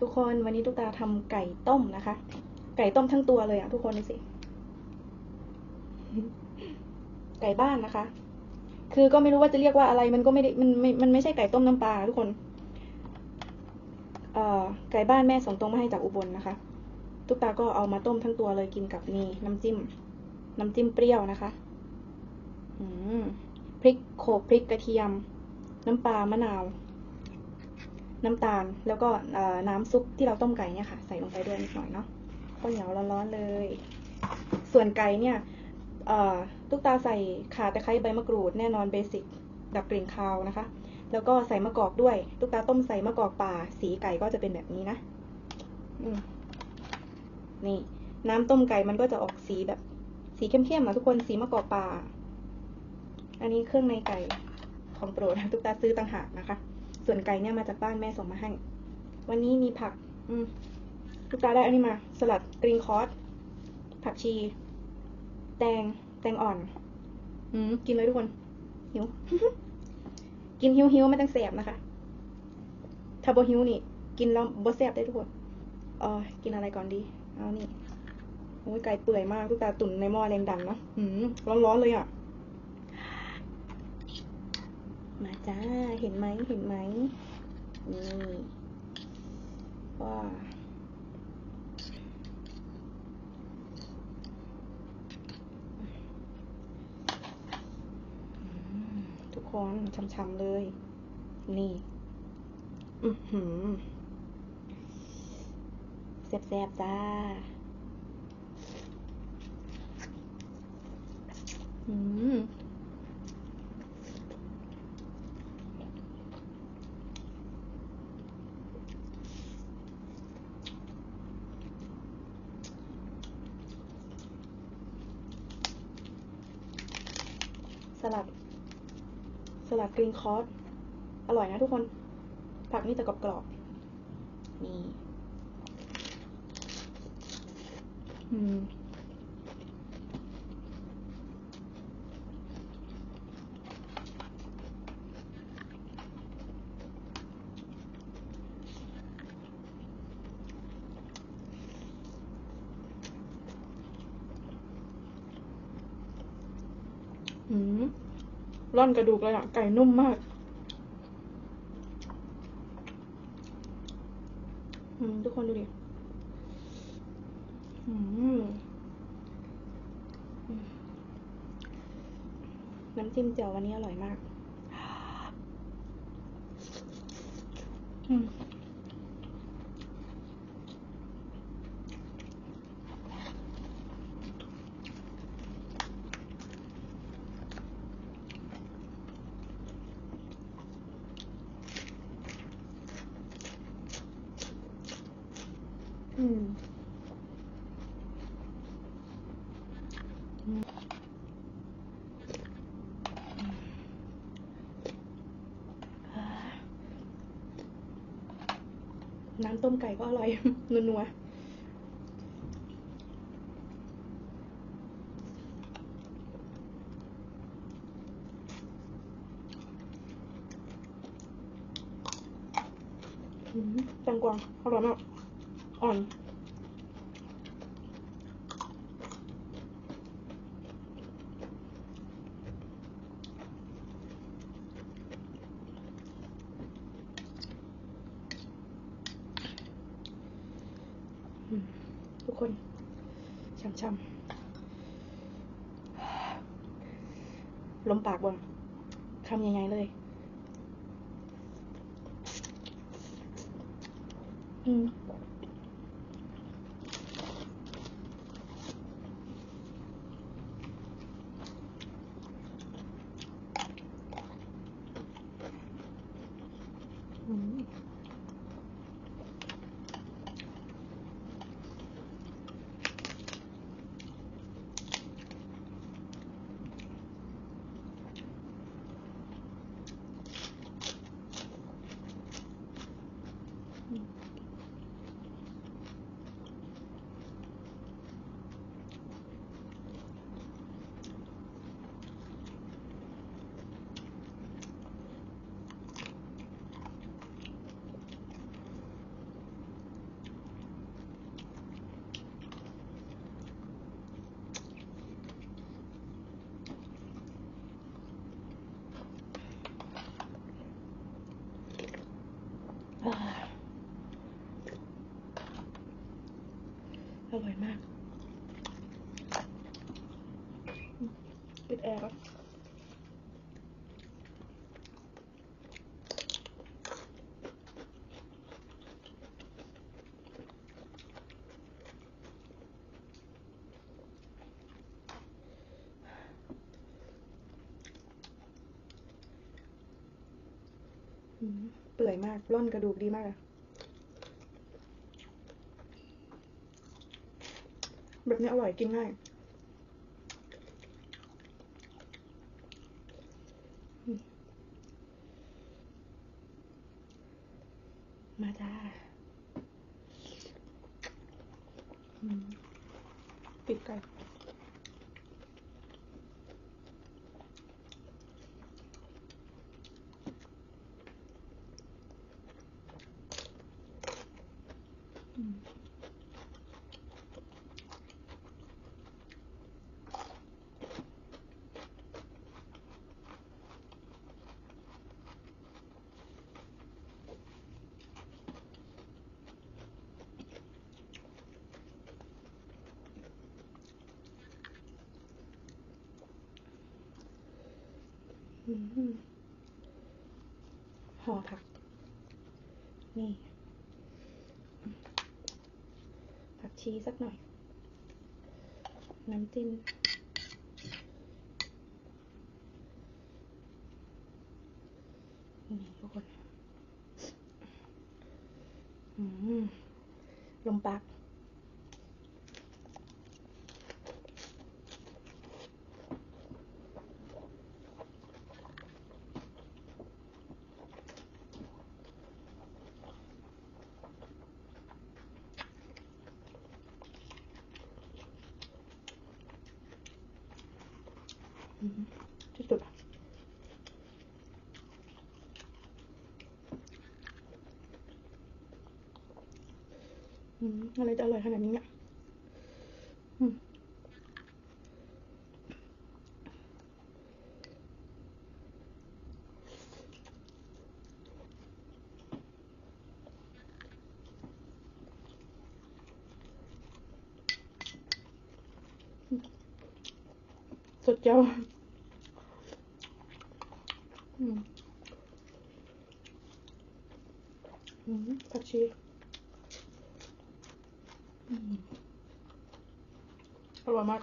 ทุกคนวันนี้ตุ๊กตาทำไก่ต้มนะคะ ไก่ต้มทั้งตัวเลยอะทุกคนดูสิ ไก่บ้านนะคะ คือก็ไม่รู้ว่าจะเรียกว่าอะไร มันก็ไม่ได้มันไม่มันไม่ใช่ไก่ต้มน้ำปลาทุกคน เอ่อไก่บ้านแม่ส่งตรงมาให้จากอุบลนะคะ ตุ๊กตาก็เอามาต้มทั้งตัวเลยกินกับนี่น้ำจิ้ม น้ำจิ้มเปรี้ยวนะคะ อืมพริกโขลกพริกกระเทียม น้ำปลามะนาว น้ำตาลแล้วก็น้ำซุปที่เราต้มไก่เนี่ยค่ะ ใส่ลงไปด้วยนิดหน่อยเนาะข้าวเหนียวร้อนๆเลย ส่วนไก่เนี่ยตุ๊กตาใส่ข่าตะไคร้ใบมะกรูดแน่นอนเบสิกดับกลิ่นคาวนะคะ แล้วก็ใส่มะกอกด้วย ตุ๊กตาต้มใส่มะกอกป่า สีไก่ก็จะเป็นแบบนี้นะนี่ น้ำต้มไก่มันก็จะออกสีแบบ สีเข้มๆอะทุกคนสีมะกอกป่า อันนี้เครื่องในไก่ของโปรดตุ๊กตาซื้อต่างหากนะคะ ส่วนไก่เนี่ยมาจากบ้านแม่ส่งมาให้ วันนี้มีผัก อืมตุ๊กตาได้อันนี้มา สลัดกรีนคอร์สผักชี แตง แตงอ่อน อืมกินเลยทุกคน หิว กินหิวหิวไม่ต้องแสบนะคะถ้าบ่หิวนี่ กินแล้วบ่แสบได้ทุกคนเออกินอะไรก่อนดี เอานี่โอ้ยไก่เปื่อยมากทุกตาตุ๋นในหม้อแรงดันเนาะอืมร้อนๆเลยอะ มาจ้า เห็นไหมเห็นไหมนี่ว้าทุกคนช่ำๆเลย นี่ อือหือแซ่บๆจ้า อืม ลัด สลัดกรีนคอร์สอร่อยนะทุกคน ผักนี่จะกรอบๆนี่อืม อืมร่อนกระดูกเลยอะไก่นุ่มมาก อืม ทุกคนดูดิ อืม น้ำจิ้มเจียววันนี้อร่อยมาก อืม อืม น้ำต้มไก่ก็อร่อย นัวๆแตงกวาอร่อยมาก อ่อน อืมทุกคน ช้ำลมปากบ่นคำใหญ่ๆเลย อืม ร่อยมากปิดแอร์ก่อเปื่อยมาก ร่อนกระดูกดีมากอะ แบบนี้อร่อยกินง่ายมาจ้าอืมปิดไก่อืม อืม ห่อผัก นี่ ผักชีสักหน่อย น้ำจิ้มนี่ทุกคน อืม ลมปาก ที่สุดอะอืมอะไรจะอร่อยขนาดนี้เนี่ยสุดยอดอืมอื มผักชีอืมอร่อยมาก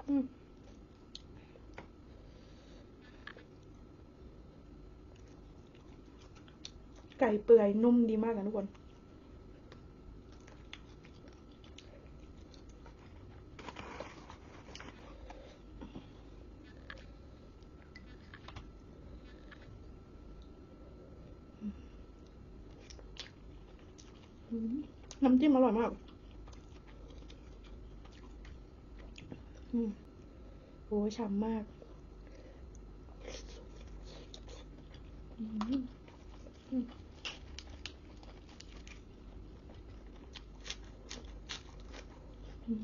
อืม ไก่เปื่อยนุ่มดีมากนะทุกคนน้ำจิ้มอร่อยมาก อืมโอ้ฉ่ำมากอืมอืมอืม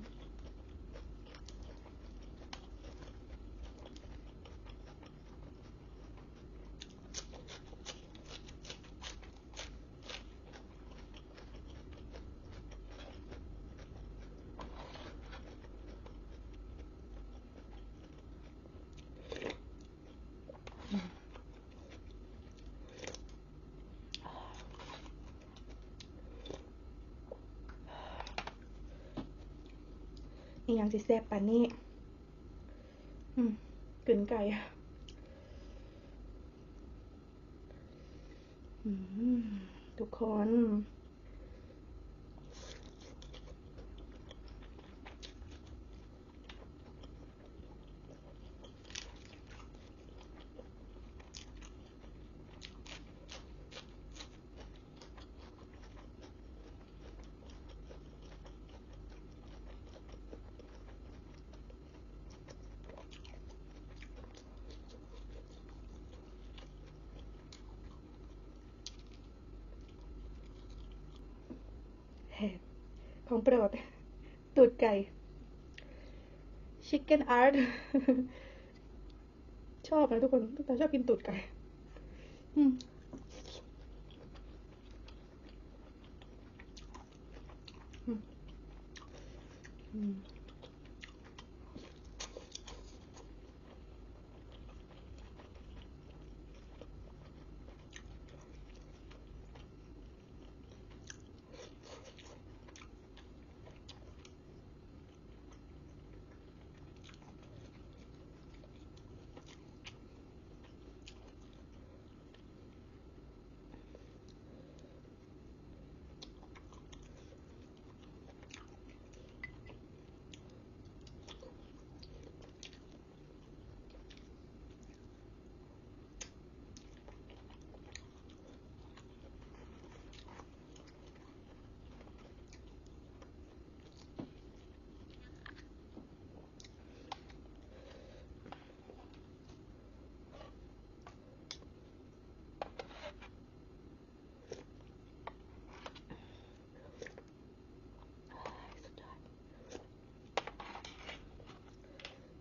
อีกอย่างสิแซ่บปานนี้ อืมกลืนไก่อะทุกคน ของโปรด ตูดไก่ Chicken Art ชอบนะทุกคนทุกตาชอบกินตูดไก่อืม อืม อืม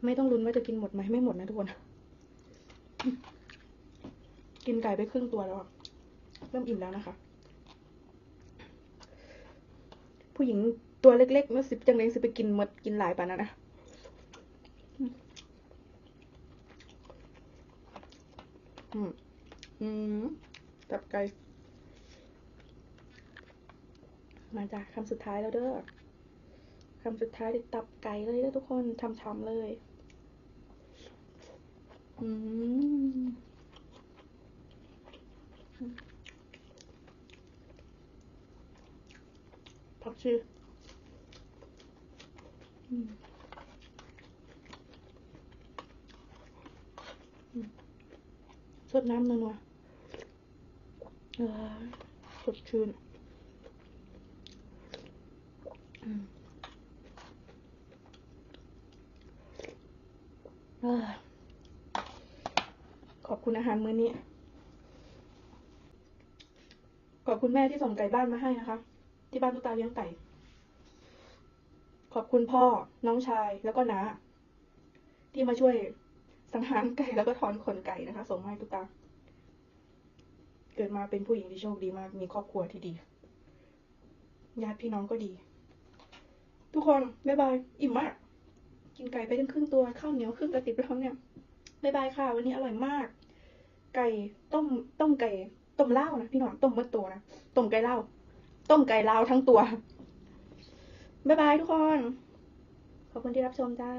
ไม่ต้องลุ้นว่าจะกินหมดไหมไม่หมดนะทุกคน กินไก่ไปครึ่งตัวแล้วเริ่มอิ่มแล้วนะคะ ผู้หญิงตัวเล็กๆเมื่อสิบจังเลยสิไปกินหมดกินหลายปานนั้นนะอืมอืมตับไก่มาจากคำสุดท้ายแล้วเด้อคำสุดท้ายตับไก่เลยเด้อทุกคนช้ำๆเลย อืมผักชีอืมอืมสด คุณอาหารมื้อนี้ ขอบคุณแม่ที่ส่งไก่บ้านมาให้นะคะ ที่บ้านตุ๊กตาเลี้ยงไก่ ขอบคุณพ่อ น้องชายแล้วก็น้าที่มาช่วยสังหารไก่แล้วก็ถอนขนไก่นะคะ ส่งมาให้ตุ๊กตา เกิดมาเป็นผู้หญิงที่โชคดีมาก มีครอบครัวที่ดี ญาติพี่น้องก็ดี ทุกคน บ๊ายบาย อิ่มมาก กินไก่ไปทั้งครึ่งตัว ข้าวเหนียวครึ่งกระติบแล้วเนี่ย บ๊ายบายค่ะ วันนี้อร่อยมาก ไก่ต้มต้มไก่ต้มเหล้านะพี่น้องต้มเมื่อตัวนะต้มไก่เหล้าต้มไก่เล้าทั้งตัว บ๊ายบายทุกคน ขอบคุณที่รับชมจ้า